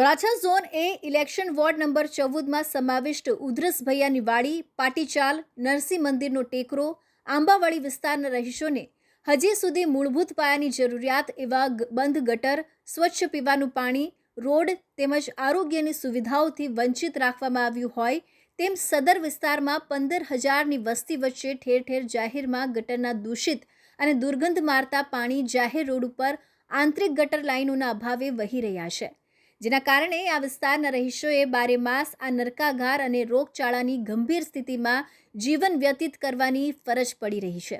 Varachha zone એ election ward number ચૌદમાં સમાવિષ્ટ ઉધરસ ભૈયાની વાડી પાટીચાલ, નરસિંહ મંદિરનો ટેકરો, આંબાવાડી વિસ્તારના રહીશોને હજી સુધી મૂળભૂત પાયાની જરૂરિયાત એવા બંધ ગટર, સ્વચ્છ પીવાનું પાણી, રોડ તેમજ આરોગ્યની સુવિધાઓથી વંચિત રાખવામાં આવ્યું હોય તેમ સદર વિસ્તારમાં પંદર હજારની વસ્તી વચ્ચે ઠેર ઠેર જાહેરમાં ગટરના દૂષિત અને દુર્ગંધ મારતા પાણી જાહેર રોડ ઉપર આંતરિક ગટર લાઇનોના અભાવે વહી રહ્યા છે. જેના કારણે આ વિસ્તારના રહીશોએ બારે માસ આ નરકાગાર અને રોગચાળાની ગંભીર સ્થિતિમાં જીવન વ્યતીત કરવાની ફરજ પડી રહી છે.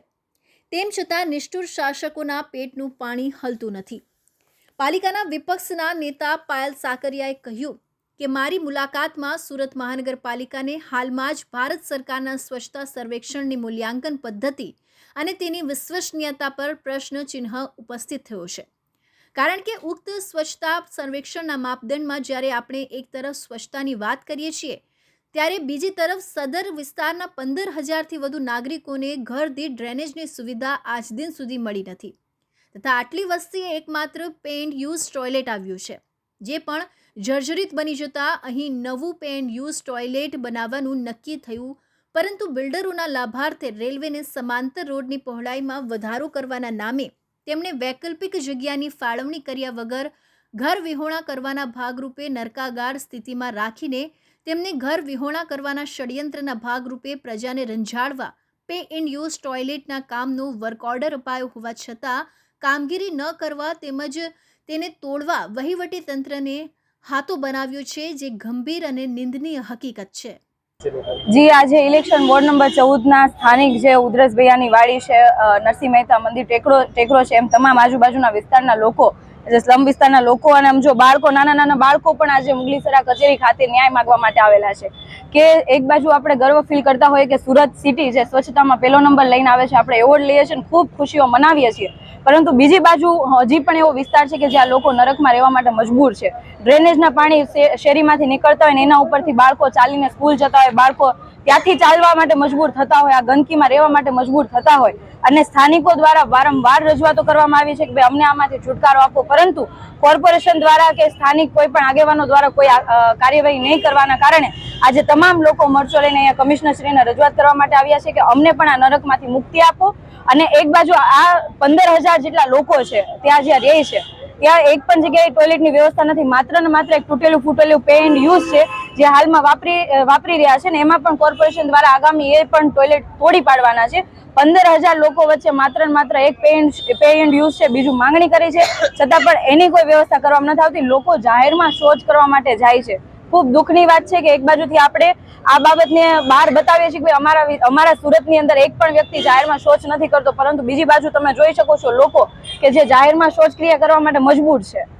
તેમ છતાં નિષ્ઠુર શાસકોના પેટનું પાણી હલતું નથી. પાલિકાના વિપક્ષના નેતા પાયલ સાકરિયાએ કહ્યું કે મારી મુલાકાતમાં સુરત મહાનગરપાલિકાને હાલમાં જ ભારત સરકારના સ્વચ્છતા સર્વેક્ષણની મૂલ્યાંકન પદ્ધતિ અને તેની વિશ્વસનીયતા પર પ્રશ્ન ચિહ્ન ઉપસ્થિત થયો છે. કારણ કે ઉક્ત સ્વચ્છતા સર્વેક્ષણના માપદંડમાં જ્યારે આપણે એક તરફ સ્વચ્છતાની વાત કરીએ છીએ, ત્યારે બીજી તરફ સદર વિસ્તારના પંદર હજારથી વધુ નાગરિકોને ઘર દીઠ ડ્રેનેજની સુવિધા આજ દિન સુધી મળી નથી. તથા આટલી વસ્તીએ એકમાત્ર પેન્ટ યુઝ ટોયલેટ આવ્યું છે, જે પણ જર્જરિત બની જતાં અહીં નવું પેન્ટ યુઝ ટોયલેટ બનાવવાનું નક્કી થયું, પરંતુ બિલ્ડરોના લાભાર્થે રેલવેને સમાંતર રોડની પહોળાઈમાં વધારો કરવાના નામે તેમણે વૈકલ્પિક જગ્યાની ફાળવણી કર્યા વગર ઘર વિહોણા કરવાના ભાગરૂપે નરકાગાર સ્થિતિમાં રાખીને તેમને ઘર વિહોણા કરવાના ષડયંત્રના ભાગરૂપે પ્રજાને રંજાડવા પે ઇન યુઝ ટોયલેટના કામનો વર્ક ઓર્ડર અપાયો હોવા છતાં કામગીરી ન કરવા તેમજ તેને તોડવા વહીવટી તંત્રને હાથો બનાવ્યો છે, જે ગંભીર અને નિંદનીય હકીકત છે. જી, આજે ઇલેક્શન વોર્ડ નંબર ચૌદના સ્થાનિક જે ઉધરસ ભૈયાની વાડી છે નરસિંહ મહેતા મંદિર ટેકરો ટેકરો છે, એમ તમામ આજુબાજુના વિસ્તારના લોકો જે સ્લમ વિસ્તારના લોકો અને આમ જો બાળકો, નાના નાના બાળકો પણ આજે મુગલીસરા કચેરી ખાતે ન્યાય માંગવા માટે આવેલા છે. કે એક બાજુ આપણે ગર્વ ફીલ કરતા હોઈએ કે સુરત સિટી જે સ્વચ્છતામાં પહેલો નંબર લઈને આવે છે, આપણે એવોર્ડ લઈએ છીએ અને ખૂબ ખુશીઓ મનાવીએ છીએ. પરંતુ બીજી બાજુ હજી પણ એવો વિસ્તાર છે કે જ્યાં લોકો નરકમાં રહેવા માટે મજબૂર છે. ડ્રેનેજના પાણી શેરીમાંથી નીકળતા હોય ને એના ઉપરથી બાળકો ચાલીને સ્કૂલ જતા હોય, બાળકો ત્યાંથી ચાલવા માટે મજબૂર થતા હોય, આ ગંદકીમાં રહેવા માટે મજબૂર થતા હોય અને સ્થાનિકો દ્વારા વારંવાર રજૂઆતો કરવામાં આવી છે કે ભાઈ, અમને આમાંથી છુટકારો આપો. પરંતુ કોર્પોરેશન દ્વારા કે સ્થાનિક કોઈ પણ આગેવાનો દ્વારા કોઈ કાર્યવાહી નહીં કરવાના કારણે આજે તમામ લોકો મરચો લઈને અહીંયા કમિશનરશ્રીને રજૂઆત કરવા માટે આવ્યા છે કે અમને પણ આ નરકમાંથી મુક્તિ આપો અને એક બાજુ આ પંદર હજાર જેટલા લોકો છે, ત્યાં જ્યાં રહે છે, ત્યાં એક પણ જગ્યાએ ટોયલેટની વ્યવસ્થા નથી. માત્ર ને માત્ર એક તૂટેલું ફૂટેલું પેઇન્ટ યુઝ છે. જે હાલમાં વાપરી વાપરી રહ્યા છે ને એમાં પણ કોર્પોરેશન દ્વારા આગામી એ પણ ટોયલેટ તોડી પાડવાના છે. પંદર હજાર લોકો વચ્ચે માત્ર માત્ર એક પેન્ટ પેન્ટ યુઝ છે, બીજું માંગણી કરી છે. છતાં પણ એની કોઈ વ્યવસ્થા કરવામાં નથી આવતી. લોકો જાહેરમાં શૌચ કરવા માટે જાય છે. ખૂબ દુઃખની વાત છે કે એક બાજુથી આપણે આ બાબતને બહાર બતાવીએ છીએ કે અમારા અમારા સુરતની અંદર એક પણ વ્યક્તિ જાહેરમાં શૌચ નથી કરતો, પરંતુ બીજી બાજુ તમે જોઈ શકો છો લોકો કે જે જાહેરમાં શૌચ ક્રિયા કરવા માટે મજબૂર છે.